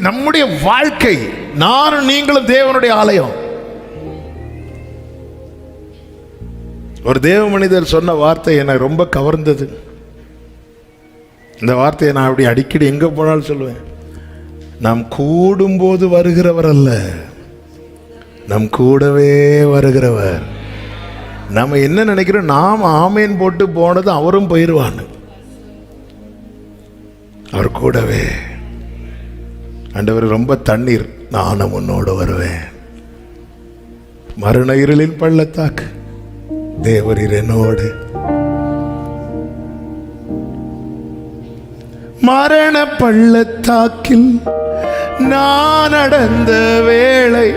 நம்முடைய வாழ்க்கை நானும் நீங்களும் தேவனுடைய ஆலயம். ஒரு தேவ மனிதர் சொன்ன வார்த்தை என்னை ரொம்ப கவர்ந்தது. இந்த வார்த்தையை நான் அப்படி அடிக்கடி எங்க போனாலும் சொல்லுவேன். நாம் கூடும்போது வருகிறவர் அல்ல. நம் கூடவே வருகிறவர். நம்ம என்ன நினைக்கிறோம்? நாம் ஆமேன் போட்டு போனது அவரும் போயிடுவான்னு அவர் கூடவே. ஆண்டவர் ரொம்ப தண்ணீர். நானும் உன்னோடு வருவேன். மரண இருளின் பள்ளத்தாக்கு தேவரீர் என்னோடு மரண பள்ளத்தாக்கில் நான் நடந்த வேளை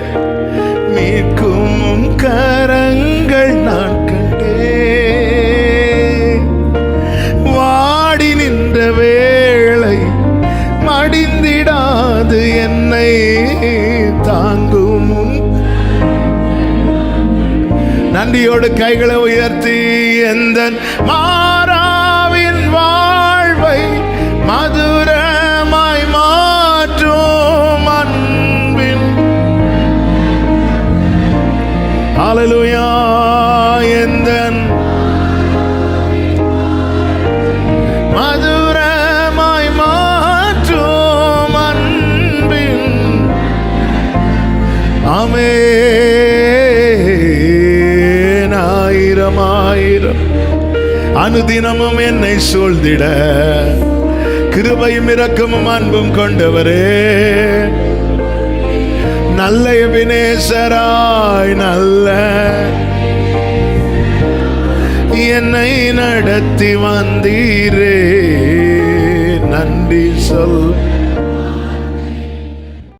மீட்கும் கரங்கள் மடிந்திடாது என்னை தாங்கும். நன்றியோடு கைகளை உயர்த்தி எந்த மாறாவின் வாழ்வை மதுரமாய் மாற்றும் அன்பின் அலலுயா ஆமென். ஆயிரம் ஆயிரம். அனுதினமும் என்னை சூழ்ந்திட. கிருபையும் இரக்கமும் அன்பும் கொண்டவரே. நல்ல வினேசராய் நல்ல. என்னை நடத்தி வந்தீரே. நன்றி சொல்.